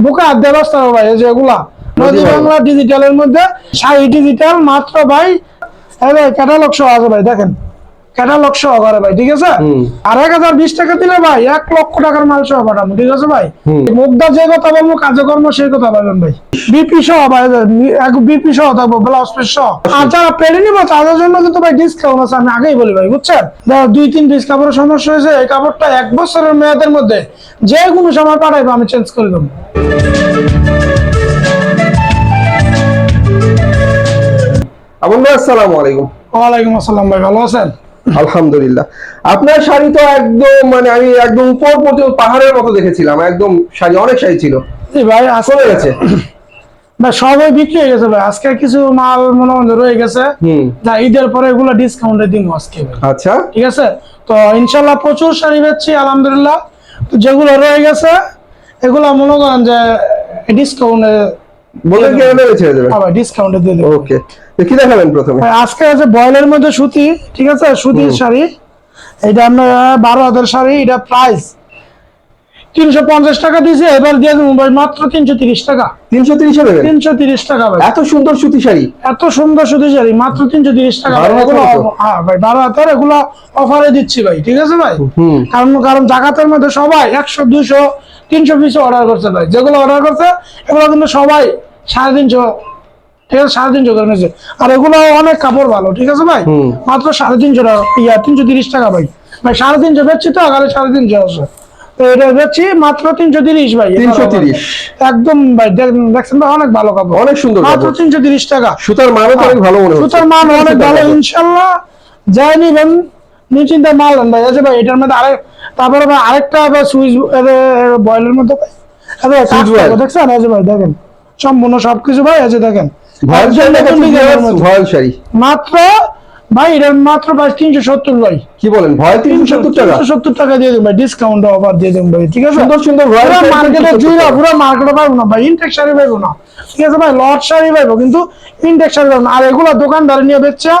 বুকে হবে ভাই এই যে এগুলা নদী বাংলা। ডিজিটালের মধ্যে শাড়ি ডিজিটাল মাত্র ভাই ক্যাটালগ সহ আছে ভাই দেখেন ক্যাটালগ সহ করে ভাই ঠিক আছে? আর এক হাজার বিশ টাকা দিলে ভাই এক লক্ষ টাকার মাল সহ পাঠাবো ঠিক আছে ভাই? মুগ্ধা যে কথা বলব কাজকর্ম সেই কথা ভাই। বিপি সহ ভাই বিপি সহ থাকব ব্লাউজ পিস সহ। আর যারা নিবো তাদের জন্য কিন্তু ভাই ডিসকাউন্ট আছে আমি আগেই বলি ভাই বুঝছেন? দুই তিন পিস কাপড়ের সমস্যা হয়েছে এই কাপড়টা এক বছরের মেয়াদের মধ্যে যে কোনো সময় পাঠাইবো আমি চেঞ্জ করে দেবো। ভাই আসসালামু আলাইকুম। ওয়ালাইকুম আসসালাম ভাই ভালো আছেন? আলহামদুলিল্লাহ। আপনার শাড়ি তো একদম মানে আমি একদম উপর পর্যন্ত পাহাড়ের মতো দেখেছিলাম একদম শাড়ি অনেক শাড়ি ছিল। ভাই চলে গেছে। ভাই সবাই বিক্রি হয়ে গেছে ভাই। আজকে কিছু মাল মনে মনে রয়ে গেছে। যা ঈদের পরে এগুলো ডিসকাউন্টে দিব আজকে আচ্ছা। ঠিক আছে? তো ইনশাল্লাহ প্রচুর শাড়ি বেচছি আলহামদুলিল্লাহ। তো যেগুলো রয়ে গেছে এগুলো মনে করেন যে ডিসকাউন্টে বলে কি ছেড়ে ডিসকাউন্টে দিয়ে দেবো। ওকে তো কি দেখাবেন প্রথমে? আজকে আছে বয়েলের মধ্যে সুতি ঠিক আছে? সুতির শাড়ি। এটা আপনার বারো হাজার শাড়ি এটা প্রাইস তিনশো পঞ্চাশ টাকা দিয়েছে এবার দিয়ে দেবো ভাই মাত্র তিনশো তিরিশ টাকা। তিনশো তিরিশে দেবেন তিনশো তিরিশ টাকা ভাই। এত সুন্দর সুতি শাড়ি। এত সুন্দর সুতি শাড়ি মাত্র তিনশো তিরিশ টাকা। বারো হাজার এগুলো মতো? হ্যাঁ ভাই বারো হাজার এগুলো অফারে দিচ্ছি ভাই ঠিক আছে ভাই? কারণ কারণ জাকাতের মধ্যে সবাই একশো দুশো তিনশো পিস অর্ডার করছে ভাই। যেগুলো অর্ডার করছে এগুলো কিন্তু সবাই সাড়ে তিনশো ঠিক আছে? সাড়ে তিনশো করে নিয়েছে। আর এগুলো অনেক কাপড় ভালো ঠিক আছে ভাই? মাত্র সাড়ে তিনশো টাকা ইয়া তিনশো তিরিশ টাকা ভাই। ভাই সাড়ে তিনশো বেচছি তো আগারে সাড়ে তিনশো আছে তো এটা বেচছি মাত্র তিনশো তিরিশ ভাই। 330 একদম ভাই দেখ- দেখছেন ভাই অনেক ভালো কাপড়। অনেক সুন্দর মাত্র তিনশো তিরিশ টাকা। সুতার মানও অনেক ভালো মনে হচ্ছে। সুতার মান অনেক ভালো ইনশাল্লাহ। যাই নিবেন নিশ্চিন্তে মাল নেন ভাই। আছে ভাই এটার মধ্যে আরেক তারপরে ভাই আরেকটা ভাই সুইচ বয়েলের মধ্যে দেখছেন? আছে ভাই দেখেন। সম্পূর্ণ সবকিছু ভাই আছে দেখেন। মাত্র ভাই এটার মাত্র ভাই তিনশো সত্তর ভাই। কি বলেন ভয়েল তিনশো টাকা? সত্তর টাকা দিয়ে দেবেন ভাই ডিসকাউন্ট অফার দিয়ে দেবেন ভাই ঠিক আছে? সুন্দর সুন্দর মার্কেটে 370 জুইরা পুরো মার্কেটে পাইবো না ভাই ইনটেক শাড়ি পাইবো না। ঠিক আছে ভাই লট শাড়ি পাইবো কিন্তু ইনটেক শাড়ি পাইবো না। আর এগুলা দোকানদার নিয়ে বেচছে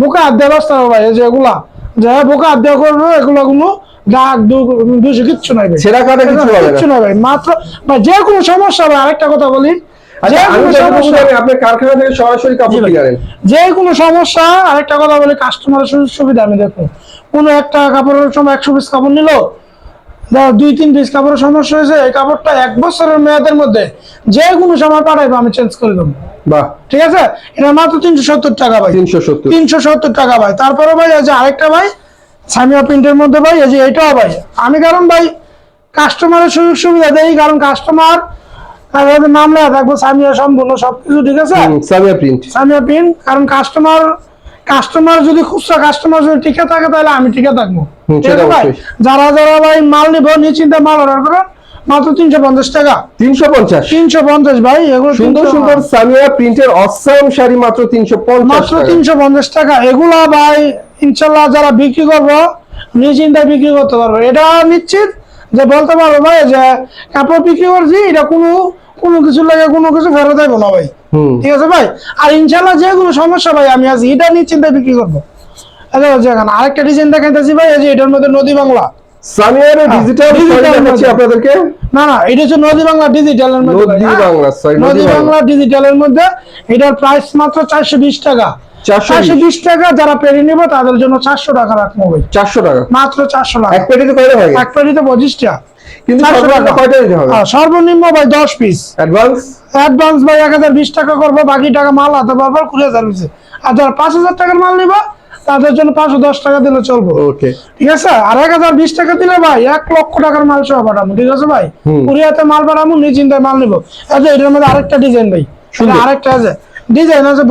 বুকে হবে ভাই এই যে এগুলা। যে বুকে দেওয়া করবে এগুলো কোনো দুশো কিচ্ছু নাই ছেঁড়া কাটা হবে না। ভাই মাত্র ভাই যে কোনো সমস্যা হবে আরেকটা কথা বলি। যে আচ্ছা কোনো সমস্যা যে কোনো সমস্যা আরেকটা কথা বলি কাস্টমারের সুযোগ সুবিধা আমি দেখো। কোনো একটা কাপড়ের সময় একশো পিস কাপড় নিল দুই তিন পিস কাপড়ের সমস্যা হয়েছে এই কাপড়টা এক বছরের মেয়াদের মধ্যে যে কোনো সময় পাঠাইবো আমি চেঞ্জ করে দেবো। বাহ। ঠিক আছে? এটা মাত্র তিনশো সত্তর টাকা ভাই। তিনশো সত্তর। তিনশো সত্তর টাকা ভাই। তারপরে ভাই যে আরেকটা ভাই সামিয়া প্রিন্টের মধ্যে ভাই এই যে এটাও ভাই। আমি কারণ ভাই কাস্টমারের সুযোগ সুবিধা দেই কারণ কাস্টমার থাকব সামিয়া সম্পূর্ণ সবকিছু ঠিক আছে? সামিয়া প্রিন্ট। সামিয়া পিন কারণ কাস্টমার কাস্টমার যদি খুচরা কাস্টমার যদি টিকে থাকে তাহলে আমি টিকে থাকব। ঠিক আছে ভাই? যারা যারা ভাই মাল নিব নিশ্চিন্তে মাল অর্ডার করো মাত্র তিনশো পঞ্চাশ টাকা। তিনশো পঞ্চাশ? তিনশো পঞ্চাশ ভাই এগুলো সুন্দর সুন্দর সামিয়া প্রিন্টের অসাম শাড়ি মাত্র তিনশো পঞ্চাশ মাত্র তিনশো পঞ্চাশ টাকা। এগুলা ভাই ইনশাল্লাহ যারা বিক্রি করব নিশ্চিন্তে বিক্রি করতে পারব। এটা নিশ্চিত যে বলতে পারব ভাই যে কাপড় বিক্রি করছি এটা কোনো কোনো কিছু লাগে কোনো কিছু ফেরত দেবো না ভাই। ঠিক আছে ভাই? আর ইনশাল্লাহ যে কোনো সমস্যা ভাই আমি আছি। এটা নিশ্চিন্তে বিক্রি করব। আরেকটা ডিজাইন দেখাইতেছি ভাই এই যে এটার মধ্যে নদী বাংলা। সামিয়ার ডিজিটাল দেখাচ্ছি আপনাদেরকে? না না এটা হচ্ছে নদী বাংলা ডিজিটালের মধ্যে। নদী হ্যাঁ? বাংলা, sorry, নদী বাংলা। ডিজিটালের মধ্যে। এটার প্রাইস মাত্র চারশো বিশ টাকা। 420 টাকা যারা নিবে তাদের জন্য চারশো টাকা রাখব ভাই চারশো টাকা। মাত্র চারশো টাকা। এক পেটিতে কয়টা হয়? এক পেটিতে পঁচিশটা। কিন্তু সর্বনিম্ন কয়টা দিতে হবে? সর্বনিম্ন ভাই দশ পিস অ্যাডভান্স অ্যাডভান্স ভাই এক হাজার বিশ টাকা করব বাকি টাকা মাল হাতে পারব কুড়ি সার্ভিসে আর যারা পাঁচ হাজার টাকার মাল নিবা তাদের জন্য পাঁচশো দশ টাকা দিলে চলবো। ওকে ঠিক আছে? আর এক হাজার বিশ টাকা দিলে ভাই এক লক্ষ টাকার মাল সহ পাঠাবো ঠিক আছে ভাই? হুম। কুড়িয়াতে মাল পাঠাবো নিশ্চিন্তায় মাল নিবো। আচ্ছা এটার মধ্যে আরেকটা ডিজাইন ভাই। আরেকটা আছে। ডিজাইন আছে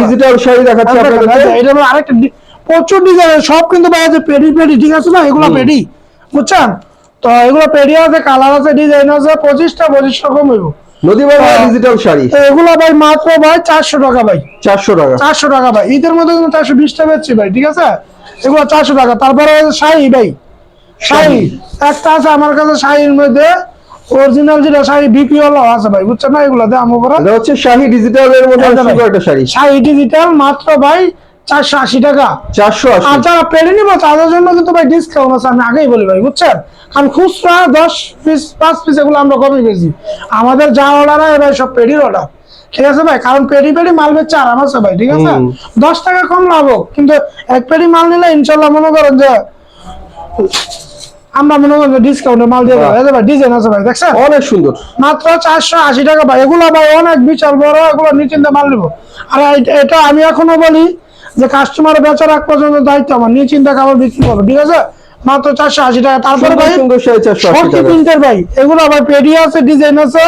ডিজিটাল শাড়ি দেখাচ্ছি এটার মধ্যে আরেকটা প্রচুর ডিজাইন সব কিন্তু ভাই আছে পেডি পেডি ঠিক আছে না এগুলো পেডি বুঝছেন? তো এগুলো পেডি আছে কালার আছে ডিজাইন আছে পঁচিশটা পঁচিশ রকম হইব। নদী হ্যাঁ। ডিজিটাল শাড়ি। এগুলো ভাই মাত্র ভাই চারশো টাকা ভাই। চারশো টাকা। চারশো টাকা ভাই। ঈদের মধ্যে কিন্তু চারশো বিশটা বেচছি ভাই ঠিক আছে? এগুলো চারশো টাকা। তারপরে শাড়ি ভাই। শাড়ি। একটা আছে আমার কাছে শাড়ির মধ্যে অরিজিনাল যেটা শাড়ি আছে ভাই বুঝছেন না? এগুলো দাম হচ্ছে মধ্যে একদম। সুন্দর একটা শাড়ি। শাড়ি ডিজিটাল মাত্র ভাই চারশো আশি টাকা। চারশো আর যারা পেরে নিবো তাদের জন্য কিন্তু ভাই ডিসকাউন্ট আছে আমি আগেই বলি ভাই বুঝছেন? কারণ খুচরা দশ পিস পাঁচ পিস এগুলো আমরা কমই বেশি আমাদের যা অর্ডার হয় ভাই সব পেডির অর্ডার ঠিক আছে ভাই? কারণ পেডি পেডি মাল বেচছে আরাম আছে ভাই ঠিক আছে? দশ টাকা কম লাভ হোক কিন্তু এক পেডি মাল নিলে ইনশাল্লাহ মনে করেন যে আমরা মনে করেন ডিসকাউন্টে মাল দিয়ে দেবো। ভাই ডিজাইন আছে ভাই দেখছেন? অনেক সুন্দর। মাত্র চারশো আশি টাকা ভাই এগুলো ভাই অনেক বিশাল বড় এগুলো নিচিন্তে মাল নিবো। আর এটা আমি এখনও বলি যে কাস্টমার বেচার এক পর্যন্ত দায়িত্ব আমার নিয়ে চিন্তা কাপড় বিক্রি করব ঠিক আছে? মাত্র চারশো আশি টাকা। তারপরে ভাই টাকা। প্রিন্টের ভাই? এগুলো আবার পেডি আছে ডিজাইন আছে।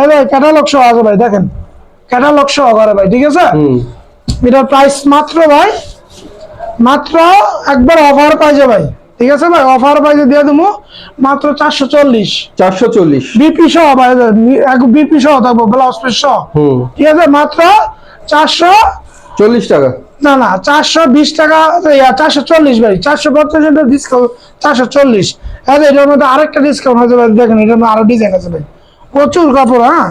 এই ভাই ক্যাটালগ সহ আছে ভাই দেখেন। ক্যাটালগ সহ করে ভাই ঠিক আছে? এটার প্রাইস মাত্র ভাই মাত্র একবার অফার পাইছে ভাই ঠিক আছে ভাই? অফার পাইছে দিয়ে দেবো মাত্র চারশো চল্লিশ। চারশো চল্লিশ। বিপি সহ ভাই বিপি সহ থাকব ব্লাউজ পিস সহ। ঠিক আছে? মাত্র চারশো চল্লিশ টাকা। না না চারশো বিশ টাকা চারশো চল্লিশ ভাই চারশো পঞ্চাশ ডিসকাউন্ট চারশো চল্লিশ। হ্যাঁ এটার মধ্যে আরেকটা ডিসকাউন্ট হয়েছে ভাই দেখেন এটার মধ্যে আরও ডিজাইন আছে ভাই। প্রচুর কাপড় হ্যাঁ?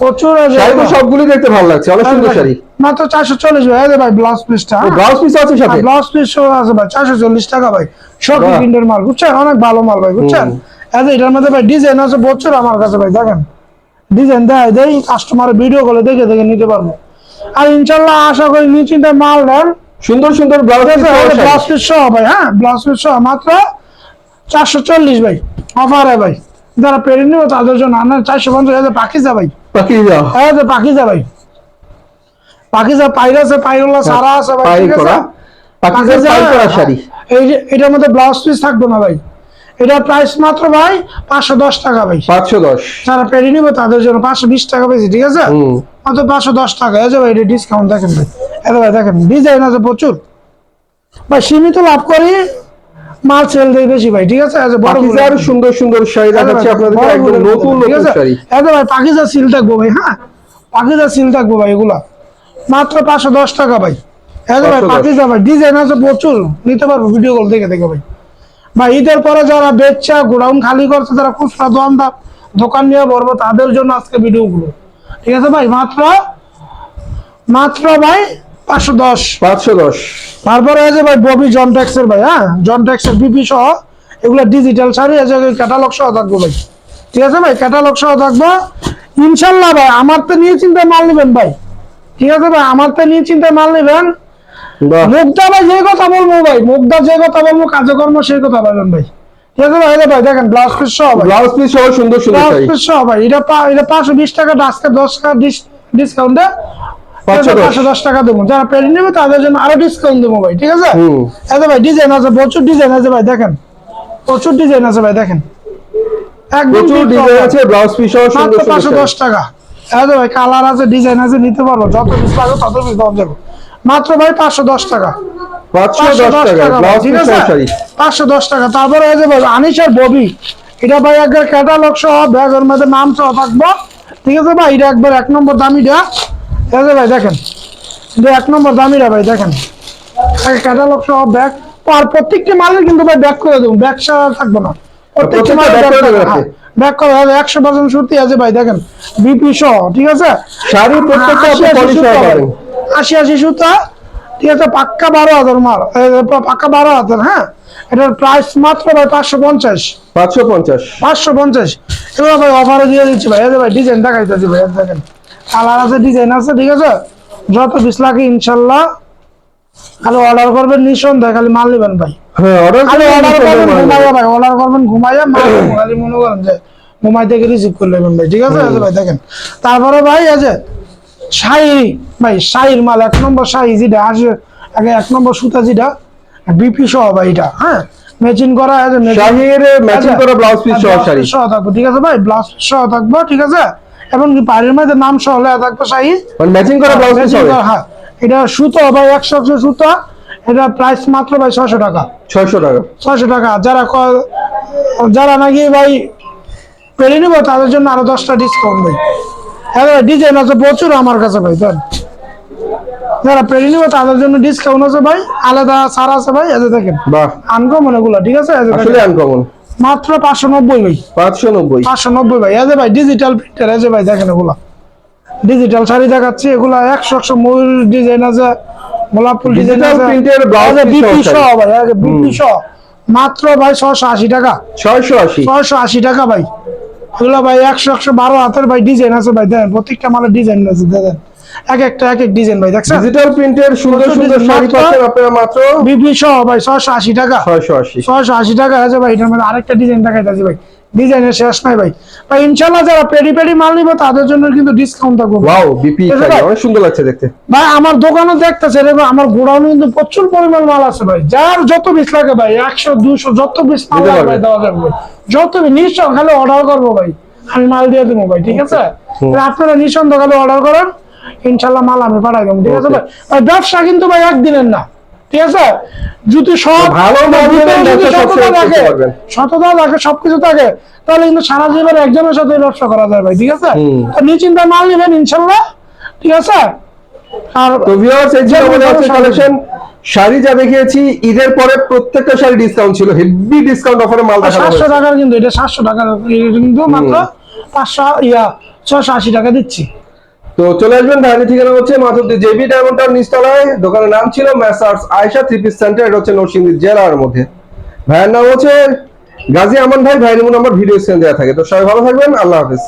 প্রচুর আছে। সবগুলি দেখতে ভালো লাগছে অনেক সুন্দর শাড়ি। মাত্র চারশো চল্লিশ ভাই এই ভাই ব্লাউজ পিসটা ব্লাউজ পিস আছে সাথে? ব্লাউজ পিস আছে ভাই চারশো চল্লিশ টাকা ভাই। সব। প্রিন্টের মাল বুঝছেন? অনেক ভালো মাল ভাই বুঝছেন? এই যে এটার মধ্যে ভাই ডিজাইন আছে প্রচুর আমার কাছে ভাই দেখেন। ডিজাইন দেয় দেয় কাস্টমার ভিডিও করে দেখে দেখে নিতে পারব। আর ইনশাল্লাহ আশা করি নিশ্চিন্তে মাল দেন সুন্দর সুন্দর ব্লাউজ ব্লাউজ পিস সহ ভাই হ্যাঁ? ব্লাউজ পিস সহ মাত্র চারশো চল্লিশ ভাই অফারে ভাই। যারা পেরে নিব তাদের জন্য আনার চারশো পঞ্চাশ হাজার পাখিজা ভাই। পাখি যাও এই যে পাখিজা ভাই। পাখিজা পাইর আছে পাইরলা সারা আছে ভাই ঠিক আছে? পাখি পাখিজা, পাই করা শাড়ি। এই যে এটার মধ্যে ব্লাউজ পিস থাকবে না ভাই। এটার প্রাইস মাত্র ভাই পাঁচশো দশ টাকা ভাই। পাঁচশো দশ। যারা পেরে নিবে তাদের জন্য পাঁচশো বিশ টাকা বেশি ঠিক আছে? মাত্র পাঁচশো দশ টাকা। এই যে ভাই এটা ডিসকাউন্ট দেখেন ভাই। এত ভাই দেখেন ডিজাইন আছে প্রচুর। ভাই সীমিত লাভ করি মাল সেল দেয় বেশি ভাই ঠিক আছে? বড় আরও সুন্দর সুন্দর শাড়ি দেখাচ্ছি আপনাদেরকে একদম নতুন নতুন শাড়ি। যে ভাই পাকিজা সিল থাকব ভাই হ্যাঁ? পাকিজা সিল থাকব ভাই এগুলা। মাত্র পাঁচশো দশ টাকা ভাই। যে ভাই 510 পাকিজা ভাই ডিজাইন আছে প্রচুর। নিতে পারব ভিডিও কল দেখে দেখে ভাই। ভাই ঈদের পরে যারা বেচছে গোডাউন খালি করছে তারা খুচরা দোকানদার দোকান নিয়ে বলব তাদের জন্য আজকে ভিডিওগুলো ঠিক আছে ভাই মাত্র মাত্র ভাই পাঁচশো দশ। পাঁচশো দশ। তারপরে আছে ভাই ববি জন ট্যাক্সের ভাই হ্যাঁ? জন ট্যাক্সের বিপি সহ এগুলো ডিজিটাল শাড়ি আছে ক্যাটালগ সহ থাকব ভাই। ঠিক আছে ভাই ক্যাটালগ সহ থাকব। ইনশাল্লাহ ভাই আমার তো নিয়ে চিন্তা মাল নেবেন ভাই। ঠিক আছে ভাই আমার তো নিয়ে চিন্তা মাল নেবেন। মুগ্ধা ভাই যে কথা বলব ভাই মুগ্ধা যে কথা বলব কাজকর্ম সেই কথা বলবেন ভাই। দেখেন ব্লাউজ পিস সহ ব্লাউজ পিস সহ সুন্দর সুন্দর ব্লাউজ পিস সহ ভাই। এটা এটা পাঁচশো বিশ টাকা আজকে দশ টাকা ডিসকাউন্টে পাঁচশো দশ। টাকা দেবো। যারা পেরে নেবে তাদের জন্য আরও ডিসকাউন্ট দেবো ভাই ঠিক আছে? হুম। ভাই ডিজাইন আছে প্রচুর ডিজাইন আছে ভাই দেখেন। প্রচুর ডিজাইন আছে ভাই দেখেন। প্রচুর ডিজাইন আছে ব্লাউজ পিস সহ মাত্র সুন্দর পাঁচশো দশ টাকা। এই ভাই কালার আছে ডিজাইন আছে নিতে পারব। যত পিস লাগে তত পিস দাম দেবো মাত্র ভাই পাঁচশো দশ টাকা। পাঁচশো পাঁচশো দশ দশ টাকা টাকা ভাই, ব্লাউজ ঠিক পিস আছে? সহ শাড়ি পাঁচশো দশ টাকা। তারপরে এই যে ভাই আনিসার ববি। এটা ভাই একবার ক্যাটালগ সহ ব্যাগের মধ্যে নাম সহ থাকব। ঠিক আছে ভাই এটা একবার এক নম্বর দামিটা। এই যে ভাই দেখেন। এটা এক নম্বর দামিটা ভাই দেখেন। ক্যাটালগ সহ ব্যাগ আর প্রত্যেকটি মালের কিন্তু ভাই ব্যাগ করে দেবো। ব্যাগ ছাড়া থাকব না। প্রত্যেকটি মালের করে হ্যাঁ হবে একশো পার্সেন্ট সত্যি আছে ভাই দেখেন। বিপি সহ ঠিক আছে? শাড়ি প্রত্যেকটা আশি আশি সুতা ঠিক আছে পাক্কা বারো হাজার মাল। পাক্কা বারো হাজার হ্যাঁ? এটার প্রাইস মাত্র ভাই পাঁচশো পঞ্চাশ। পাঁচশো পঞ্চাশ। পাঁচশো পঞ্চাশ। এগুলো ভাই অফারে দিয়ে দিচ্ছি ভাই। ভাই ডিজাইন দেখাইতেছি ভাই দেখেন। কালার আছে ডিজাইন আছে ঠিক আছে? যত পিস লাগে ইনশাল্লাহ খালি অর্ডার করবেন নিঃসন্দেহে খালি মাল নেবেন ভাই। হ্যাঁ খালি অর্ডার করবেন ঘুমাইয়া ভাই অর্ডার করবেন ঘুমাইয়া মাল। খালি মনে করেন যে ঘুমাই থেকে রিসিভ করে নেবেন ভাই ঠিক আছে? ভাই দেখেন। তারপরে ভাই এই শাড়ি ভাই শাড়ির মাল এক নম্বর শাড়ি যেটা আসে আগে এক নম্বর সুতা যেটা বিপি সহ ভাই এটা হ্যাঁ? ম্যাচিং করা আছে শাড়ির ম্যাচিং করা ব্লাউজ পিস সহ শাড়ি সহ থাকব ঠিক আছে ভাই? ব্লাউজ সহ থাকব ঠিক আছে? এবং কি পাড়ির মধ্যে নাম সহ লেখা থাকবে মানে ম্যাচিং করা ব্লাউজ পিস হবে? হ্যাঁ। এটা সুতো ভাই একশো একশো সুতো। এটা প্রাইস মাত্র ভাই ছশো টাকা। ছয়শো টাকা। ছয়শো টাকা। যারা যারা নাকি ভাই পেরে নিব তাদের জন্য আরও দশটা ডিসকাউন্ট ভাই। হ্যাঁ ডিজাইন আছে প্রচুর আমার কাছে ভাই যারা নিব তাদের জন্য ডিসকাউন্ট আছে ভাই আলাদা ছাড় আছে ভাই এতে দেখেন। আনকমন এগুলো ঠিক আছে। আসলে আনকমন মাত্র পাঁচশো নব্বই ভাই। পাঁচশো নব্বই। পাঁচশো নব্বই ভাই। ভাই ডিজিটাল প্রিন্টার ভাই দেখেন এগুলা। ডিজিটাল শাড়ি দেখাচ্ছি এগুলা একশো একশো ময়ূর ডিজাইন আছে গোলাপ ফুল ডিজাইন বিপি সহ সহ ভাই বিপি সহ। মাত্র ভাই ছশো আশি টাকা। ছয়শো আশি। ছয়শো আশি টাকা ভাই। এগুলো ভাই একশো একশো বারো হাতের ভাই ডিজাইন আছে ভাই দেখেন প্রত্যেকটা মালের ডিজাইন আছে দেখেন এক একটা এক এক ডিজাইন ভাই দেখছেন? ডিজিটাল প্রিন্টের সুন্দর সুন্দর শাড়ি পাচ্ছেন আপনারা মাত্র? সহ ভাই ছয়শো আশি টাকা। ছয়শো আশি। ছয়শো আশি টাকা আছে ভাই এটার মধ্যে আরেকটা ডিজাইন দেখাইতেছি ভাই। ডিজাইনের শেষ নাই ভাই। ভাই ইনশাল্লাহ যারা পেডি পেডি মাল নিবে তাদের জন্য কিন্তু ডিসকাউন্ট থাকবে ওয়াও বিপি অনেক সুন্দর লাগছে দেখতে। ভাই আমার দোকানে দেখতেছে রে আমার গোডাউনে কিন্তু প্রচুর পরিমাণ মাল আছে ভাই। যার যত পিস লাগে ভাই একশো দুশো যত পিস মাল দেওয়া যাবে যত নিশ্চয় খালি অর্ডার করব ভাই। আমি মাল দিয়ে দেবো ভাই ঠিক আছে? আপনারা নিঃসন্দেহ খালি অর্ডার করেন। ইনশাল্লাহ মাল আমি পাঠাই দেবো ঠিক আছে ভাই? ব্যবসা কিন্তু ভাই একদিনের না ঠিক আছে? যদি সব ভালো সততা থাকে সবকিছু থাকে তাহলে কিন্তু সারা জীবন একজনের সাথে ব্যবসা করা যায় ভাই ঠিক আছে। তো নিশ্চিন্তে মাল নেবেন ইনশাল্লাহ ঠিক আছে? আর তো ভিউয়ার্স এই যে আমাদের শাড়ি। কালেকশন শাড়ি যা দেখিয়েছি ঈদের পরে প্রত্যেকটা শাড়ি ডিসকাউন্ট ছিল হেভি ডিসকাউন্ট অফারে মাল দেখানো সাতশো টাকার কিন্তু এটা সাতশো টাকার কিন্তু মাত্র পাঁচশো ইয়া ছশো আশি টাকা দিচ্ছি। তো চলে আসবেন ভাইয়ের ঠিকানা হচ্ছে মাধবদী জেবি ডায়মন্ডার নিচতলায়। দোকানের নাম ছিল messrs Aysa three piece centre, এটা হচ্ছে নরসিংদী জেলার মধ্যে। ভাইয়ের নাম হচ্ছে গাজী আমান ভাই, ভাইয়ের নাম্বার ভিডিও স্ক্রিন দেওয়া থাকে। তো সবাই ভালো থাকবেন, আল্লাহ হাফেজ।